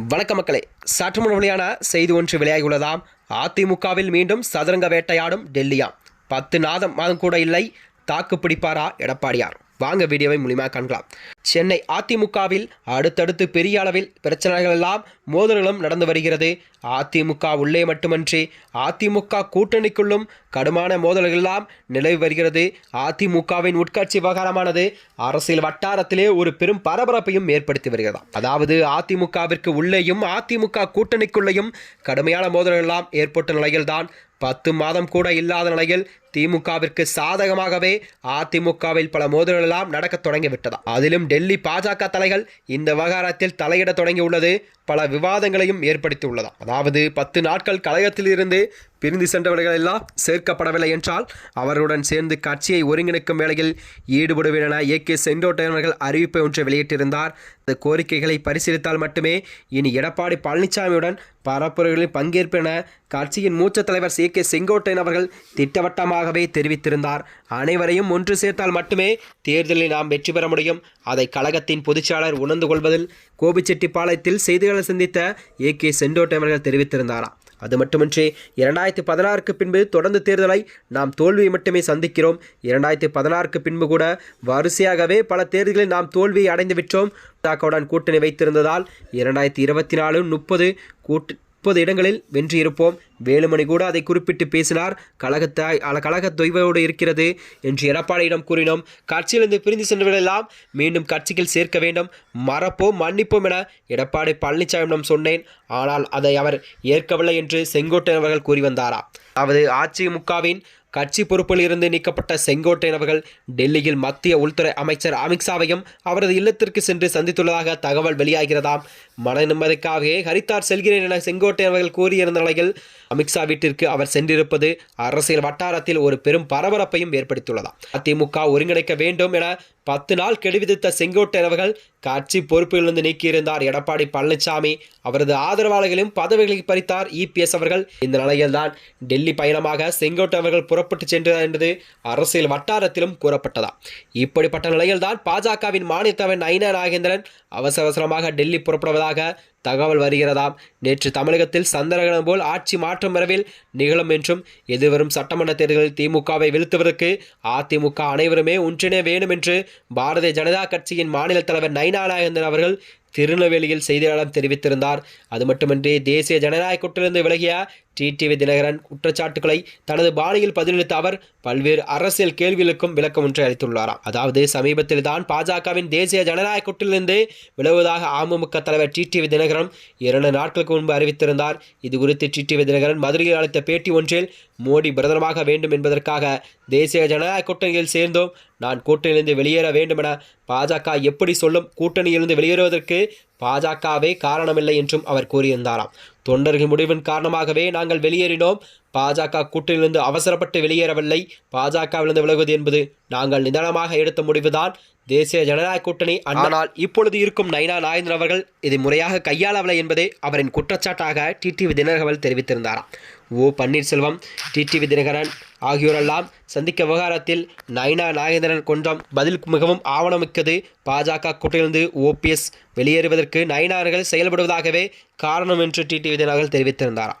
வணக்க மக்களே. சற்று முன் வெளியான செய்தி ஒன்று வெளியாகியுள்ளதாம். அதிமுகவில் மீண்டும் சதுரங்க வேட்டையாடும் டெல்லியாம் பத்து நாதம் மாதம் கூட இல்லை. தாக்கு பிடிப்பாரா எடப்பாடியார்? வாங்க வீடியோவை மூலியமாக காண்கலாம். சென்னை அதிமுகவில் அடுத்தடுத்து பெரிய அளவில் பிரச்சனைகள் எல்லாம் மோதல்களும் நடந்து வருகிறது. அதிமுக உள்ளே மட்டுமன்றி அதிமுக கூட்டணிக்குள்ளும் கடுமான மோதல்கள் எல்லாம் நிலவி வருகிறது. அதிமுகவின் உட்கட்சி விவகாரமானது அரசியல் வட்டாரத்திலே ஒரு பெரும் பரபரப்பையும் ஏற்படுத்தி வருகிறதாம் அதாவது அதிமுகவிற்கு உள்ளேயும் அதிமுக கூட்டணிக்குள்ளேயும் கடுமையான மோதல்கள் எல்லாம் ஏற்பட்ட நிலையில்தான் பத்து மாதம் கூட இல்லாத நிலையில் திமுகவிற்கு சாதகமாகவே அதிமுகவில் பல மோதல்கள் எல்லாம் நடக்க தொடங்கிவிட்டதா. அதிலும் டெல்லி பாஜக தலைகள் இந்த விவகாரத்தில் தலையிட தொடங்கியுள்ளது. பல விவாதங்களையும் ஏற்படுத்தி உள்ளதா அதாவது பத்து நாட்கள் கழகத்திலிருந்து பிரிந்து சென்றவர்கள் எல்லாம் சேர்க்கப்படவில்லை என்றால் அவருடன் சேர்ந்து கட்சியை ஒருங்கிணைக்கும் வேளையில் ஈடுபடுவேன் என ஏ கே செங்கோட்டையன் அறிவிப்பை ஒன்று வெளியிட்டிருந்தார். இந்த கோரிக்கைகளை பரிசீலித்தால் மட்டுமே இனி எடப்பாடி பழனிசாமியுடன் பரப்புரைகளில் பங்கேற்பு என கட்சியின் மூத்த தலைவர் சி கே செங்கோட்டையன் அவர்கள் திட்டவட்டமாகவே தெரிவித்திருந்தார். அனைவரையும் ஒன்று சேர்த்தால் மட்டுமே தேர்தலில் நாம் வெற்றி பெற முடியும். அதை கழகத்தின் பொதுச்செயலாளர் உணர்ந்து கொள்வதில் கோபிச்செட்டிப்பாளையத்தில் செய்திகளை சந்தித்த ஏ கே செங்கோட்டையன் அவர்கள் தெரிவித்திருந்தாராம். அது மட்டுமன்றி இரண்டாயிரத்தி பதினாறுக்கு பின்பு தொடர்ந்து தேர்தலை நாம் தோல்வியை மட்டுமே சந்திக்கிறோம். இரண்டாயிரத்தி பதினாறுக்கு பின்பு கூட வரிசையாகவே பல தேர்தல்களில் நாம் தோல்வியை அடைந்து விட்டோம். பாஜகவுடன் கூட்டணி வைத்திருந்ததால் இரண்டாயிரத்தி இருபத்தி நாலு முப்பது கூட்டு முப்பது இடங்களில் வென்றியிருப்போம் வேலுமணி கூட அதை குறிப்பிட்டு பேசினார். கழகத்தாய் கழக தொய்வோடு இருக்கிறது என்று எடப்பாடியிடம் கூறினோம். கட்சியிலிருந்து பிரிந்து சென்றவர்களெல்லாம் மீண்டும் கட்சியில் சேர்க்க வேண்டும். மறப்போம் மன்னிப்போம் என எடப்பாடி பழனிசாமியிடம் சொன்னேன். ஆனால் அதை அவர் ஏற்கவில்லை என்று செங்கோட்டையன் அவர்கள் கூறி வந்தாரா? அதாவது அதிமுகவின் கட்சி பொறுப்பில் இருந்து நீக்கப்பட்ட செங்கோட்டையன் அவர்கள் டெல்லியில் மத்திய உள்துறை அமைச்சர் அமித்ஷாவையும் அவரது இல்லத்திற்கு சென்று சந்தித்துள்ளதாக தகவல் வெளியாகிறதாம். மன நிம்மதிக்காகவே ஹரித்தார் செல்கிறேன் என செங்கோட்டையன் அவர்கள் கூறியிருந்த நிலையில் அமித்ஷா வீட்டிற்கு அவர் சென்றிருப்பது அரசியல் வட்டாரத்தில் ஒரு பெரும் பரபரப்பையும் ஏற்படுத்தியுள்ளதா அதிமுக ஒருங்கிணைக்க வேண்டும் என பத்து நாள் கெடு விதித்த அவர்கள் கட்சி பொறுப்பிலிருந்து நீக்கியிருந்தார். எடப்பாடி பழனிசாமி அவரது ஆதரவாளர்களையும் பதவிகளை பறித்தார். இபிஎஸ் அவர்கள் இந்த நிலையில்தான் டெல்லி பயணமாக செங்கோட்டை அவர்கள் புறப்பட்டு சென்றார் என்பது அரசியல் வட்டாரத்திலும் கூறப்பட்டதா? இப்படிப்பட்ட நிலையில்தான் பாஜகவின் மாநில தலைவர் நயினா நாகேந்திரன் அவசர அவசரமாக டெல்லி புறப்படுவதாக தகவல் வருகிறதாம். நேற்று தமிழகத்தில் சந்திரகிரகணம் போல் ஆட்சி மாற்றம் வரவில் நிகழும் என்றும் எதிர்வரும் சட்டமன்ற தேர்தலில் திமுகவை வீழ்த்துவதற்கு அதிமுக அனைவருமே ஒன்றினே வேண்டும் என்று பாரதிய ஜனதா கட்சியின் மாநில தலைவர் நயினா அவர்கள் திருநெல்வேலியில் செய்தியாளர் தெரிவித்திருந்தார். அது மட்டுமின்றி தேசிய ஜனநாயக கூட்டிலிருந்து விலகிய டிடிவி தினகரன் குற்றச்சாட்டுகளை தனது பாணியில் பதிலளித்த அவர் பல்வேறு அரசியல் கேள்விகளுக்கும் விளக்கம் ஒன்றை அளித்துள்ளாராம். அதாவது சமீபத்தில் தான் பாஜகவின் தேசிய ஜனநாயக கூட்டிலிருந்து விலகுவதாக அமமுக தலைவர் டிடிவி தினகரன் இரண்டு நாட்களுக்கு முன்பு அறிவித்திருந்தார். இது குறித்து டிடிவி தினகரன் மதுரையில் அளித்த பேட்டி ஒன்றில் மோடி பிரதமராக வேண்டும் என்பதற்காக தேசிய ஜனநாயக கூட்டணியில் சேர்ந்தோம். நான் கூட்டணியிலிருந்து வெளியேற வேண்டுமென பாஜக எப்படி சொல்லும்? கூட்டணியிலிருந்து வெளியேறுவதற்கு பாஜகவே காரணமில்லை என்றும் அவர் கூறியிருந்தாராம். தொண்டர்கள் முடிவின் காரணமாகவே நாங்கள் வெளியேறினோம். பாஜக கூட்டணியிலிருந்து அவசரப்பட்டு வெளியேறவில்லை. பாஜகவிலிருந்து விலகுவது என்பது நாங்கள் நிதானமாக எடுத்த முடிவுதான். தேசிய ஜனநாயக கூட்டணி ஆனால் இப்பொழுது இருக்கும் நைனா நாயந்திரன் அவர்கள் இதை முறையாக கையாளவில்லை என்பதே அவரின் குற்றச்சாட்டாக டிடிவி தினகரன் தெரிவித்திருந்தாராம் ஓ பன்னீர்செல்வம் டிடிவி தினகரன் ஆகியோரெல்லாம் சந்திக்க விவகாரத்தில் நைனா நாகேந்திரன் கொன்றம் பதில் மிகவும் ஆவணமிக்கது. பாஜக கூட்டிலிருந்து ஓபிஎஸ் வெளியேறுவதற்கு நயனார்கள் செயல்படுவதாகவே காரணம் என்று டிடிவி தினகரன் தெரிவித்திருந்தாராம்.